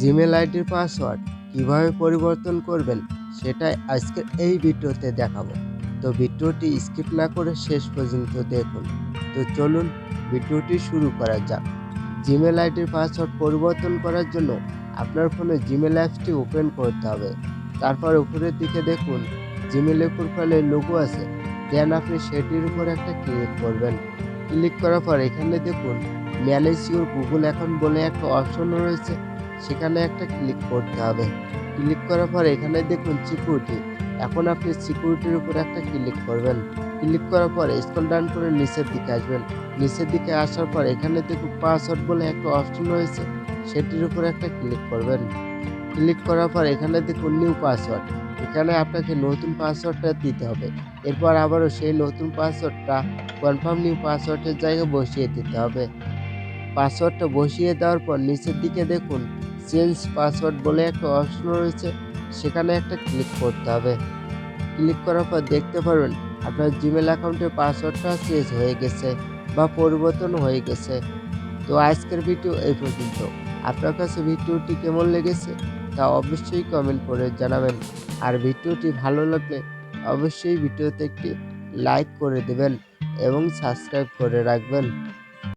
Gmail আইডির password কীভাবে পরিবর্তন করবেন সেটাই আজকের এই ভিডিওতে দেখাবো। তো ভিডিওটি স্কিপ না করে শেষ পর্যন্ত দেখুন। তো চলুন ভিডিওটি শুরু করা যাক। জিমেল আইডির পাসওয়ার্ড পরিবর্তন করার জন্য আপনার ফোনে জিমেল অ্যাপসটি ওপেন করতে হবে। তারপর উপরের দিকে দেখুন জিমেলের প্রোফাইলের লোগো আছে। দেন আপনি সেটির উপর একটা ক্লিক করবেন। ক্লিক করার পর এখানে দেখুন ম্যানেজ ইউর গুগল অ্যাকাউন্ট বলে একটা অপশন রয়েছে। সেখানে একটা ক্লিক করতে হবে। ক্লিক করার পর এখানে দেখুন সিকিউরিটি এখন আপনি সিকিউরিটির উপর একটা ক্লিক করবেন। ক্লিক করার পর স্ক্রল ডাউন করে নিচের দিকে আসবেন। নিচের দিকে আসার পর এখানে দেখুন পাসওয়ার্ড বলে একটা অপশন রয়েছে। সেটির উপর একটা ক্লিক করবেন। ক্লিক করার পর এখানে দেখুন নিউ পাসওয়ার্ড এখানে আপনাকে নতুন পাসওয়ার্ডটা দিতে হবে। এরপর আবারও সেই নতুন পাসওয়ার্ডটা কনফার্ম নিউ পাসওয়ার্ডের জায়গায় বসিয়ে দিতে হবে। পাসওয়ার্ডটা বসিয়ে দেওয়ার পর নিচের দিকে দেখুন চেঞ্জ পাসওয়ার্ড বলে একটা অপশন রয়েছে, সেখানে একটা ক্লিক করতে হবে। ক্লিক করার পর দেখতে পারবেন, আপনার জিমেল অ্যাকাউন্টের পাসওয়ার্ডটা চেঞ্জ হয়ে গেছে বা পরিবর্তন হয়ে গেছে। তো আজকের ভিডিও এই পর্যন্ত। আপনার কাছে ভিডিওটি কেমন লেগেছে তা অবশ্যই কমেন্ট করে জানাবেন। আর ভিডিওটি ভালো লাগলে অবশ্যই ভিডিওতে একটি লাইক করে দেবেন এবং সাবস্ক্রাইব করে রাখবেন।